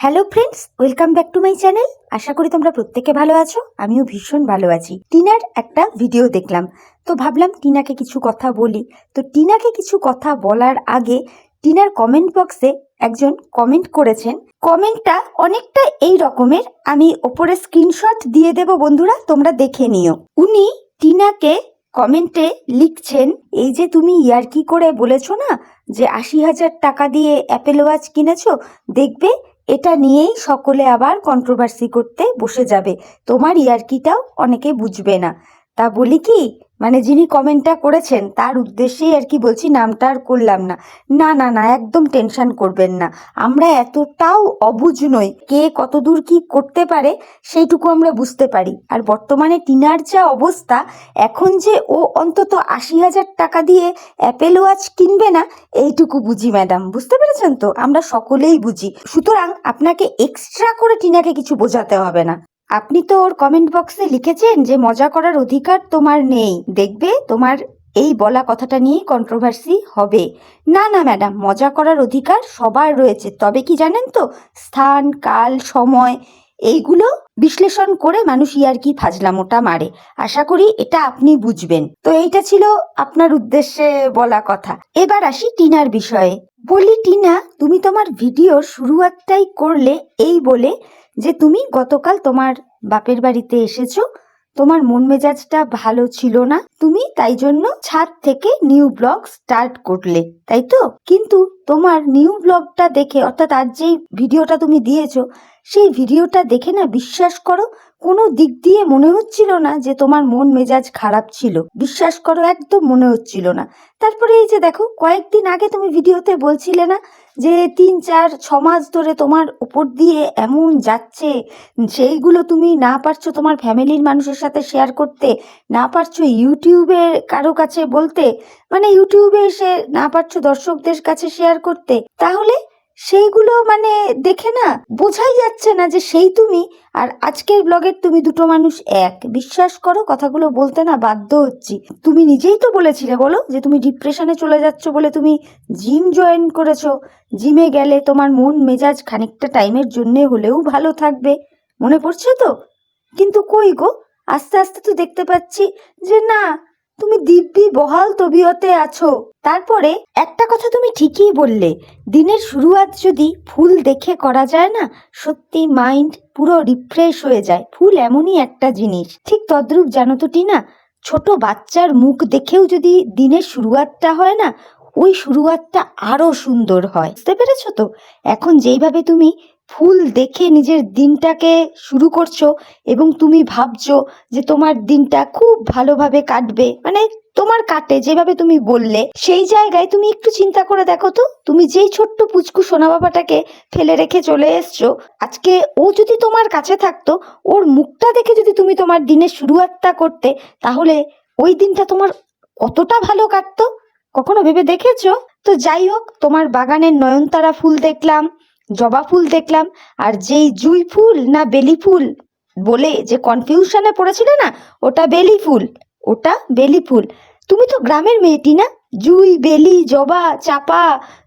Hello friends welcome back to my channel আশা করি তোমরা প্রত্যেকে ভালো আছো, আমিও ভীষণ ভালো আছি। টিনার একটা ভিডিও দেখলাম। তো ভাবলাম টিনাকে কিছু কথা বলি। তো টিনাকে কিছু কথা বলার আগে টিনার কমেন্ট বক্সে একজন কমেন্ট করেছেন। কমেন্টটা অনেকটা এই রকমের। আমি ওপরে স্ক্রিনশট দিয়ে দেব বন্ধুরা, তোমরা দেখে নিও। উনি টিনাকে কমেন্টে লিখছেন, এই যে তুমি ইয়ার্কি করে বলেছ না যে আশি হাজার টাকা দিয়ে অ্যাপেল ওয়াচ কিনেছো? দেখবে এটা নিয়েই সকলে আবার কন্ট্রোভার্সি করতে বসে যাবে। তোমার ইয়ার্কিটাও অনেকে বুঝবে না। তা বলি কি মানে যিনি কমেন্টটা করেছেন, তার উদ্দেশ্যেই আর কি বলছি, নামটা আর করলাম না। না না না, একদম টেনশন করবেন না। আমরা এতটাও অবুঝ নই, কে কতদূর কি করতে পারে, সেইটুকু আমরা বুঝতে পারি। আর বর্তমানে টিনার যা অবস্থা, এখন যে ও অন্তত আশি হাজার টাকা দিয়ে অ্যাপেল ওয়াচ কিনবে না, এইটুকু বুঝি ম্যাডাম বুঝতে পেরেছেন তো? আমরা সকলেই বুঝি। সুতরাং আপনাকে এক্সট্রা করে টিনাকে কিছু বোঝাতে হবে না। আপনি তো ওর কমেন্ট বক্সে লিখেছেন যে, মজা করার অধিকার তোমার নেই। দেখবে তোমার এই বলা কথাটা নিয়েই কন্ট্রোভার্সি হবে। না না ম্যাডাম মজা করার অধিকার সবার রয়েছে। তবে কি জানেন তো, স্থান, কাল, সময়, এইগুলো বিশ্লেষণ করে মানুষ ইয়ার্কি ফাজলামোটা মারে। আশা করি এটা আপনি বুঝবেন। তো এইটা ছিল আপনার উদ্দেশ্যে বলা কথা। এবার আসি টিনার বিষয়ে। বলি টিনা, তুমি তোমার ভিডিওর শুরুয়াতটাই করলে এই বলে যে তুমি গতকাল তোমার বাপের বাড়িতে এসেছ, তোমার মন মেজাজটা ভালো ছিল না। তুমি তাই জন্য ছাদ থেকে নিউ ব্লগ স্টার্ট করলে, তাই তো? কিন্তু তোমার নিউ ব্লগটা দেখে, অর্থাৎ আজ যেই ভিডিওটা তুমি দিয়েছ সেই ভিডিওটা দেখে না বিশ্বাস করো, কোনো দিক দিয়ে মনে হচ্ছিল না যে তোমার মন মেজাজ খারাপ ছিল। বিশ্বাস করো, একদম মনে হচ্ছিল না। তারপরে এই যে দেখো, কয়েকদিন আগে তুমি ভিডিওতে বলছিলে না যে তিন, চার, ছ মাস ধরে তোমার উপর দিয়ে এমন যাচ্ছে, সেইগুলো তুমি না পারছ তোমার ফ্যামিলির মানুষের সাথে শেয়ার করতে, না পারছ ইউটিউবে কারও কাছে বলতে মানে ইউটিউবে এসে না পারছ দর্শকদের কাছে শেয়ার করতে, তাহলে সেইগুলো মানে দেখে না বোঝাই যাচ্ছে না যে সেই তুমি আর আজকের ব্লগের তুমি দুটো মানুষ এক। বিশ্বাস করো, কথাগুলো বলতে না বাধ্য হচ্ছি। তুমি নিজেই তো বলেছিলে বলো যে তুমি ডিপ্রেশনে চলে যাচ্ছ বলে তুমি জিম জয়েন করেছ। জিমে গেলে তোমার মন মেজাজ খানিকটা টাইমের জন্যে হলেও ভালো থাকবে। মনে পড়ছে তো? কিন্তু কই গো? আস্তে আস্তে তো দেখতে পাচ্ছি যে না তুমি দিব্যি বহাল তবিয়তে আছো। তারপরে একটা কথা তুমি ঠিকই বললে। দিনের শুরুয়াত যদি ফুল দেখে করা যায় না, সত্যি মাইন্ড পুরো রিফ্রেশ হয়ে যায়। ফুল এমনই একটা জিনিস। ঠিক তদ্রূপ জানো তো টিনা, ছোট বাচ্চার মুখ দেখেও যদি দিনের শুরুয়াতটা হয় না, ওই শুরুয়াতটা আরও সুন্দর হয়। বুঝতে পেরেছ তো? এখন যেইভাবে তুমি ফুল দেখে নিজের দিনটাকে শুরু করছ এবং তুমি ভাবছ যে তোমার দিনটা খুব ভালোভাবে কাটবে। মানে তোমার কাটে, যেভাবে তুমি বললে। সেই জায়গায় তুমি একটু চিন্তা করে দেখো তো। তুমি যেই ছোট্ট পুচকু সোনা বাবাটাকে ফেলে রেখে চলে এসছো, আজকে ও যদি তোমার কাছে থাকতো, ওর মুখটা দেখে যদি তুমি তোমার দিনের শুরুয়াতটা করতে, তাহলে ওই দিনটা তোমার কতটা ভালো কাটতো? কখনো ভেবে দেখেছ? তো যাই হোক, তোমার বাগানের নয়নতারা ফুল দেখলাম। জবা ফুল দেখলাম, আর যেই জুই ফুল না বেলি ফুল বলে যে কনফিউশনে পড়েছিলে না, ওটা বেলি ফুল, ওটা বেলি ফুল। তুমি তো গ্রামের মেয়েটি না? জুই, বেলি, জবা, চাপা,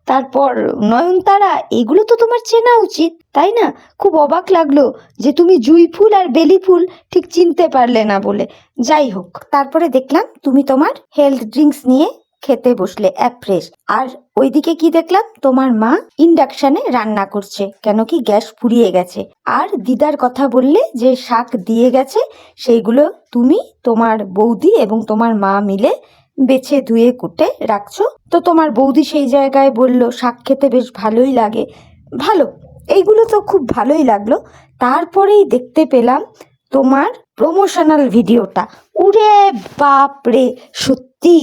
তারপর নয়নতারা, এগুলো তো তোমার চেনা উচিত, তাই না? খুব অবাক লাগল যে তুমি জুই ফুল আর বেলি ফুল ঠিক চিনতে পারলে না বলে। যাই হোক, তারপরে দেখলাম তুমি তোমার হেলথ ড্রিঙ্কস নিয়ে খেতে বসলে অ্যাফ্রেশ আর ওইদিকে কি দেখলাম? তোমার মা ইন্ডাকশনে রান্না করছে, কেন কি গ্যাস ফুরিয়ে গেছে। আর দিদার কথা বললে যে শাক দিয়ে গেছে, সেইগুলো তুমি, তোমার বৌদি এবং তোমার মা মিলে বেছে ধুয়ে কুটে রাখছো। তো তোমার বৌদি সেই জায়গায় বলল, শাক খেতে বেশ ভালোই লাগে। ভালো, এইগুলো তো খুব ভালোই লাগল। তারপরেই দেখতে পেলাম তোমার প্রমোশনাল ভিডিওটা উরে বাপ রে সত্যি!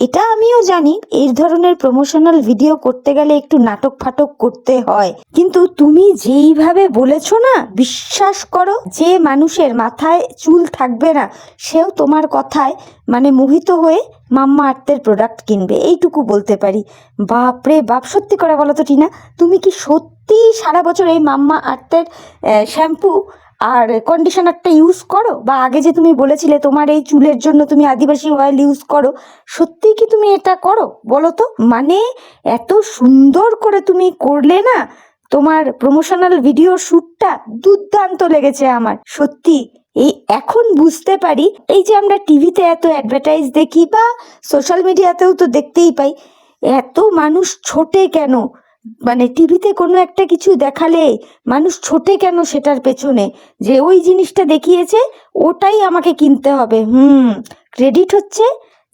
এটা আমিও জানি, এই ধরনের প্রমোশনাল ভিডিও করতে গেলে একটু নাটক ফাটক করতে হয়। কিন্তু তুমি যেইভাবে বলেছ না, বিশ্বাস করো, যে মানুষের মাথায় চুল থাকবে না, সেও তোমার কথায় মানে মোহিত হয়ে মাম্মা আর্তের প্রোডাক্ট কিনবে। এইটুকু বলতে পারি। বাপরে বাপ, সত্যি করে বলো তো টিনা, তুমি কি সত্যি সারা বছর এই মাম্মা আর্তের শ্যাম্পু আর কন্ডিশনারটা ইউজ করো? বা আগে যে তুমি বলেছিলে তোমার এই চুলের জন্য তুমি আদিবাসী অয়েল ইউজ করো সত্যি কি তুমি এটা করো? বলো তো। মানে এত সুন্দর করে তুমি করলে না, তোমার প্রমোশনাল ভিডিও শ্যুটটা দুর্দান্ত লেগেছে আমার। সত্যি, এই এখন বুঝতে পারি, এই যে আমরা টিভিতে এত অ্যাডভার্টাইজ দেখি বা সোশ্যাল মিডিয়াতেও তো দেখতেই পাই, এত মানুষ ছোটে কেন? মানে টিভিতে কোনো একটা কিছু দেখালে মানুষ ছোটে কেন সেটার পেছনে? যে ওই জিনিসটা দেখিয়েছে, ওটাই আমাকে কিনতে হবে। হুম ক্রেডিট হচ্ছে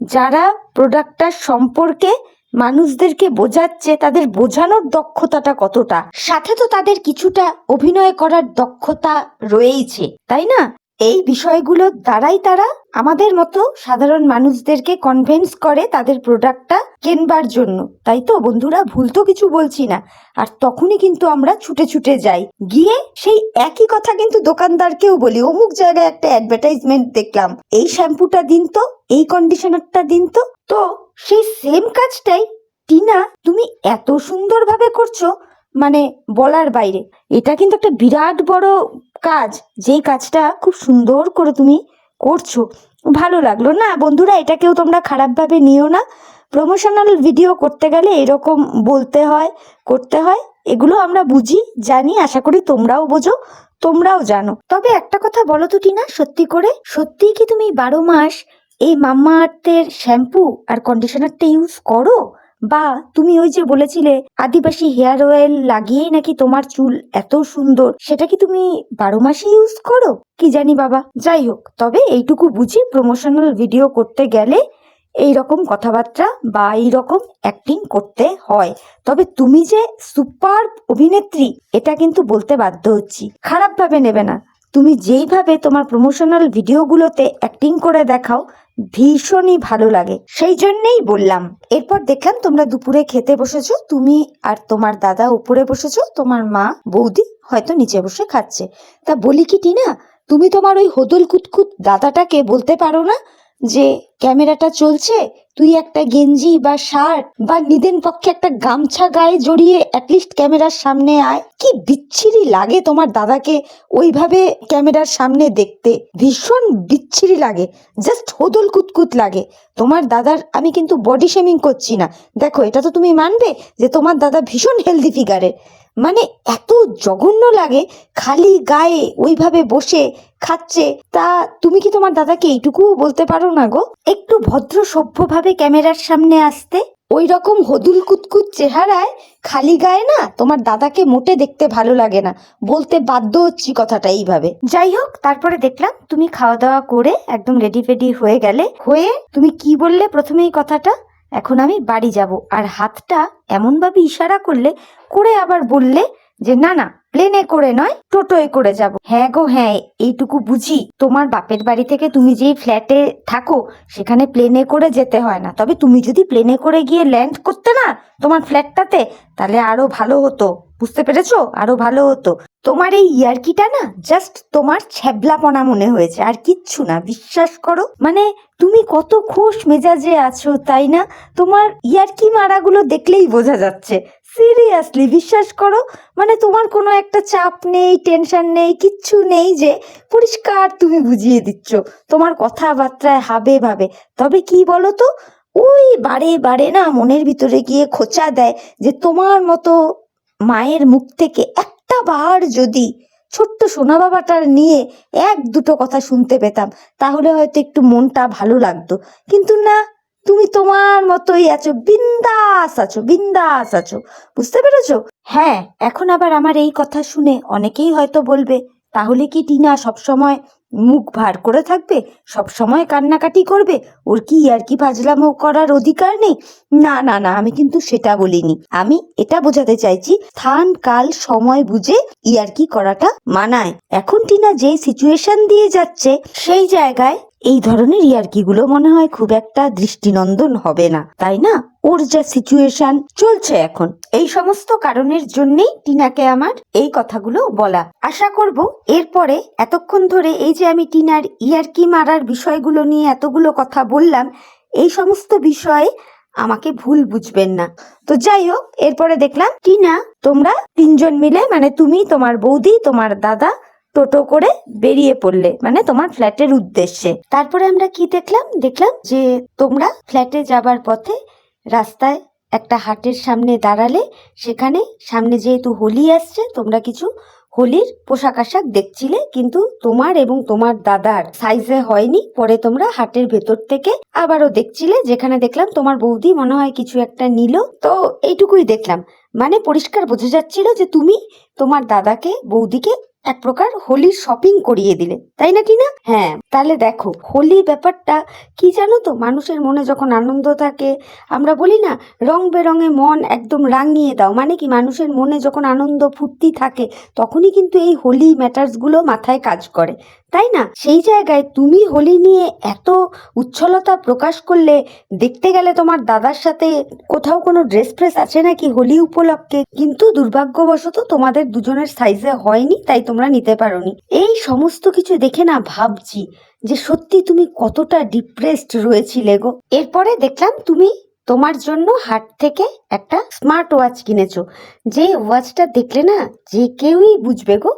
যারা প্রোডাক্টটার সম্পর্কে মানুষদেরকে বোঝাচ্ছে, তাদের বোঝানোর দক্ষতাটা কতটা। সাথে তো তাদের কিছুটা অভিনয় করার দক্ষতা রয়েইছে, তাই না? এই বিষয়গুলোর দ্বারাই তারা আমাদের মতো সাধারণ মানুষদেরকে কনভেন্স করে তাদের প্রোডাক্টটা কেনবার জন্য। তাই তো বন্ধুরা? ভুল তো কিছু বলছি না। আর তখনই কিন্তু আমরা ছুটে ছুটে যাই। গিয়ে সেই একই কথা কিন্তু দোকানদারকেও বলি। অমুক জায়গায় একটা অ্যাডভার্টাইজমেন্ট দেখলাম। এই শ্যাম্পুটা দিন তো, এই কন্ডিশনারটা দিন তো। তো সেই সেম কাজটাই টিনা, তুমি এত সুন্দরভাবে করছ মানে বলার বাইরে। এটা কিন্তু একটা বিরাট বড় কাজ, যেই কাজটা খুব সুন্দর করে তুমি করছ। ভালো লাগল না? বন্ধুরা, এটাকেও তোমরা খারাপভাবে নিও না। প্রমোশনাল ভিডিও করতে গেলে এরকম বলতে হয়, করতে হয়, এগুলো আমরা বুঝি, জানি, আশা করি তোমরাও বোঝো, তোমরাও জানো। তবে একটা কথা বলো তো টিনা, সত্যি করে? সত্যি কি তুমি বারো মাস এই মাম্মা আর্থের শ্যাম্পু আর কন্ডিশনারটা ইউজ করো? বা তুমি ওই যে বলেছিলে আদিবাসী হেয়ার অয়েল লাগিয়েই নাকি তোমার চুল এত সুন্দর, সেটা কি তুমি বারো মাসে ইউজ করো? কি জানি বাবা। যাই হোক, তবে এইটুকু বুঝি প্রমোশনাল ভিডিও করতে গেলে এই রকম কথাবার্তা বা এই রকম অ্যাক্টিং করতে হয়। তবে তুমি যে সুপার অভিনেত্রী, এটা কিন্তু বলতে বাধ্য হচ্ছি। খারাপভাবে নেবে না। তুমি যেইভাবে তোমার প্রমোশনাল ভিডিওগুলোতে অ্যাক্টিং করে দেখাও, ভীষণই ভালো লাগে। সেই জন্যেই বললাম। এরপর দেখলাম তোমরা দুপুরে খেতে বসেছো, তুমি আর তোমার দাদা উপরে বসেছো, তোমার মা, বৌদি হয়তো নিচে বসে খাচ্ছে। তা বলি কি টিনা, তুমি তোমার ওই হোদল কুতকুত দাদাটাকে বলতে পারো না যে ক্যামেরাটা চলছে? তুই একটা গেঞ্জি বা শার্ট বা নিদেন পক্ষে একটা গামছা গায়ে জড়িয়ে অ্যাটলিস্ট ক্যামেরার সামনে আয়। কি বিচ্ছিরি লাগে তোমার দাদাকে ওইভাবে ক্যামেরার সামনে দেখতে? ভীষণ বিচ্ছিরি লাগে জাস্ট হোদল কুতকুত লাগে। তোমার দাদার আমি কিন্তু বডি শেমিং করছি না। দেখো, এটা তো তুমি মানবে যে তোমার দাদা ভীষণ হেলদি ফিগারের মানে এত জঘন্য লাগে, খালি গায়ে ওইভাবে বসে খাচ্ছে। তা তুমি কি তোমার দাদাকে এইটুকুও বলতে পারো না গো? একটু ভদ্র সভ্যভাবে ক্যামেরার সামনে আসতে? ওই রকম হদুল কুতকুত চেহারায় খালি গায়ে না তোমার দাদাকে মোটে দেখতে ভালো লাগে না। বলতে বাধ্য হচ্ছি কথাটা এইভাবে। যাই হোক, তারপরে দেখলাম তুমি খাওয়া দাওয়া করে একদম রেডি ফেডি হয়ে গেলে। হয়ে তুমি কি বললে প্রথমেই কথাটা? এখন আমি বাড়ি যাব। আর হাতটা এমনভাবে ইশারা করলে, করে আবার বললে যে, না না প্লেনে করে নয় টোটোয় করে যাব। হ্যাঁ গো হ্যাঁ এইটুকু বুঝি। তোমার বাপের বাড়ি থেকে তুমি যেই ফ্ল্যাটে থাকো, সেখানে প্লেনে করে যেতে হয় না। তবে তুমি যদি প্লেনে করে গিয়ে ল্যান্ড করতে না, তোমার ফ্ল্যাটটাতে তাহলে আরও ভালো হতো। বুঝতে পেরেছ? আরও ভালো হতো। তোমার এই ইয়ার্কিটা না জাস্ট তোমার ছ্যাবলাপনা মনে হয়েছে, আর কিচ্ছু না, বিশ্বাস করো। মানে তুমি কত খুশ মেজাজে আছো, তাই না? তোমার ইয়ার্কি মারাগুলো দেখলেই বোঝা যাচ্ছে। সিরিয়াসলি বিশ্বাস করো মানে তোমার কোনো একটা চাপ নেই টেনশন নেই, কিচ্ছু নেই যে পরিষ্কার তুমি বুঝিয়ে দিচ্ছ। তোমার কথাবার্তায় হাবে ভাবে। তবে কি বলো তো ওই বারে বারে না মনের ভিতরে গিয়ে খোঁচা দেয় যে তোমার মতো মায়ের মুখ থেকে একটা বার যদি ছোট্ট সোনা বাবাটার নিয়ে এক দুটো কথা শুনতে পেতাম, তাহলে হয়তো একটু মনটা ভালো লাগতো। কিন্তু না, তুমি তোমার মতোই আছো, বিন্দাস আছো বিন্দাস আছো। বুঝতে পেরেছ? হ্যাঁ এখন আবার আমার এই কথা শুনে অনেকেই হয়তো বলবে, তাহলে কি টিনা সবসময় মুখ ভার করে থাকবে, সব সময় কান্নাকাটি করবে, ওর কি আর কি ফাজলামো করার অধিকার নেই? না না না, আমি কিন্তু সেটা বলিনি। আমি এটা বোঝাতে চাইছি স্থান কাল, সময় বুঝে ইয়ার্কি করাটা মানায়। এখন টিনা যেই সিচুয়েশন দিয়ে যাচ্ছে, সেই জায়গায় এই ধরনের ইয়ার্কিগুলো মনে হয় খুব একটা দৃষ্টিনন্দন হবে না, তাই না? ওর যা সিচুয়েশন চলছে এখন। এই সমস্ত কারণের জন্যেই টিনাকে আমার এই কথাগুলো বলা। আশা করব এরপরে এতক্ষণ ধরে এই যে আমি টিনার ইয়ার্কি মারার বিষয়গুলো নিয়ে এতগুলো কথা বললাম, এই সমস্ত বিষয়ে আমাকে ভুল বুঝবেন না। তো যাই হোক, এরপরে দেখলাম, টিনা, তোমরা তিনজন মিলে মানে তুমি, তোমার বৌদি, তোমার দাদা, টোটো করে বেরিয়ে পড়লে মানে তোমার ফ্ল্যাটের উদ্দেশ্যে। তারপরে আমরা কি দেখলাম? দেখলাম যে তোমরা ফ্ল্যাটে যাবার পথে রাস্তায় একটা হাটের সামনে দাঁড়ালে সেখানে সামনে যেহেতু হোলি আসছে, তোমরা কিছু হোলির পোশাক আশাক দেখছিলে, কিন্তু তোমার এবং তোমার দাদার সাইজে হয়নি। পরে তোমরা হাটের ভেতর থেকে আবারও দেখছিলে, যেখানে দেখলাম তোমার বৌদি মনে হয় কিছু একটা নিল। তো এইটুকুই দেখলাম। মানে পরিষ্কার বোঝা যাচ্ছিল যে তুমি তোমার দাদাকে, বৌদিকে এক প্রকার হোলির শপিং করিয়ে দিলে, তাই না টিনা? হ্যাঁ তাহলে দেখো, হোলি ব্যাপারটা কি জানো তো? মানুষের মনে যখন আনন্দ থাকে, আমরা বলি না, রং বেরঙে মন একদম রাঙিয়ে দাও। মানে কি? মানুষের মনে যখন আনন্দ ফুর্তি থাকে, তখনই কিন্তু এই হোলি ম্যাটার্সগুলো মাথায় কাজ করে। তাই না? সেই জায়গায় তুমি হোলি নিয়ে এত উচ্ছলতা প্রকাশ করলে দেখতে গেলে তোমার দাদার সাথে কোথাও কোনো ড্রেস ফ্রেস আছে নাকি হোলি উপলক্ষে? কিন্তু দুর্ভাগ্যবশত তোমাদের দুজনের সাইজে হয়নি, তাই তোমরা নিতে পারোনি। এই সমস্ত কিছু দেখে না ভাবছি যে সত্যি তুমি কতটা ডিপ্রেসড রয়েছিলে গো। এরপরে দেখলাম তুমি তোমার জন্য হাট থেকে একটা স্মার্ট ওয়াচ কিনেছো। যে ওয়াচটা দেখলে না যে কেউই বুঝবে গো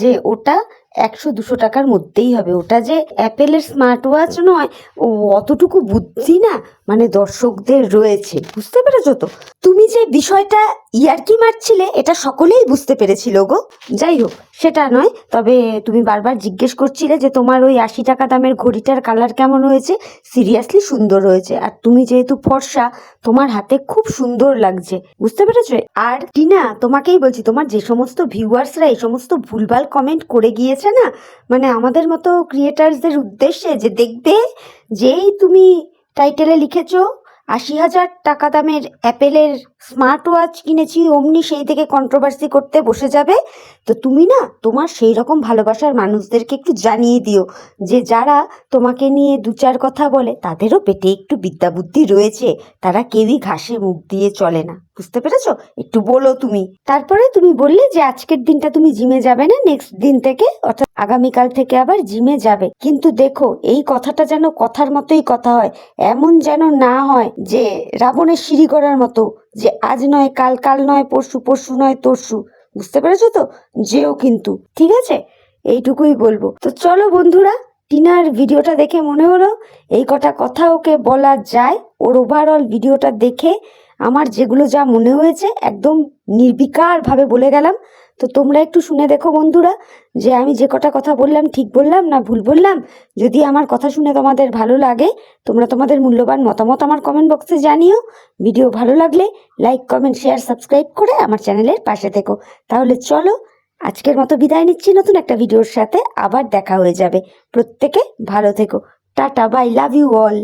যে ওটা একশো দুশো টাকার মধ্যেই হবে। ওটা যে অ্যাপেলের স্মার্ট ওয়াচ নয়, ও অতটুকু বুদ্ধি না। মানে দর্শকদের রয়েছে। বুঝতে পেরেছ তো? তুমি যে বিষয়টা ইয়ার্কি মারছিলে, এটা সকলেই বুঝতে পেরেছিল গো। যাই হোক, সেটা নয়, তবে তুমি বারবার জিজ্ঞেস করছিলে যে তোমার ওই আশি টাকা দামের ঘড়িটার কালার কেমন হয়েছে? সিরিয়াসলি সুন্দর হয়েছে। আর তুমি যেহেতু ফর্সা, তোমার হাতে খুব সুন্দর লাগছে। বুঝতে পেরেছ? আর টিনা, তোমাকেই বলছি, তোমার যে সমস্ত ভিউয়ার্সরা এই সমস্ত ভুলভাল কমেন্ট করে গিয়েছে না মানে আমাদের মতো ক্রিয়েটার্সদের উদ্দেশ্যে যে দেখবে, যেই তুমি টাইটেলে লিখেছ, আশি হাজার টাকা দামের অ্যাপেলের স্মার্ট ওয়াচ কিনেছি, অমনি সেই থেকে কন্ট্রোভার্সি করতে বসে যাবে। তো তুমি না তোমার সেই রকম ভালোবাসার মানুষদেরকে একটু জানিয়ে দিও, যে যারা তোমাকে নিয়ে দু চার কথা বলে, তাদেরও পেটে একটু বিদ্যা বুদ্ধি রয়েছে, তারা কেউই ঘাসে মুখ দিয়ে চলে না। বুঝতে পেরেছ? একটু বলো তুমি। তারপরে তুমি বললে যে আজকের দিনটা তুমি জিমে যাবে না নেক্সট দিন থেকে, অর্থাৎ আগামীকাল থেকে আবার জিমে যাবে। কিন্তু দেখো, এই কথাটা যেন কথার মতোই কথা হয়, এমন যেন না হয় যে রাবণের সিঁড়ি করার মতো, যে আজ নয়, কাল কাল নয়, পরশু পরশু নয়, তরশু। বুঝতে পেরেছ তো? যেও কিন্তু, ঠিক আছে? এইটুকুই বলব। তো চলো বন্ধুরা, টিনার ভিডিওটা দেখে মনে হলো, এই কটা কথা ওকে বলা যায়, ওর ওভারঅল ভিডিওটা দেখে আমার যেগুলো যা মনে হয়েছে একদম নির্বিকারভাবে বলে গেলাম। তো তোমরা একটু শুনে দেখো বন্ধুরা, যে আমি যে কটা কথা বললাম, ঠিক বললাম না ভুল বললাম? যদি আমার কথা শুনে তোমাদের ভালো লাগে, তোমরা তোমাদের মূল্যবান মতামত আমার কমেন্ট বক্সে জানিও। ভিডিও ভালো লাগলে লাইক কমেন্ট শেয়ার সাবস্ক্রাইব করে আমার চ্যানেলের পাশে থেকো। তাহলে চলো, আজকের মতো বিদায় নিচ্ছি। নতুন একটা ভিডিওর সাথে আবার দেখা হয়ে যাবে। প্রত্যেকে ভালো থেকো। Tata bye love you all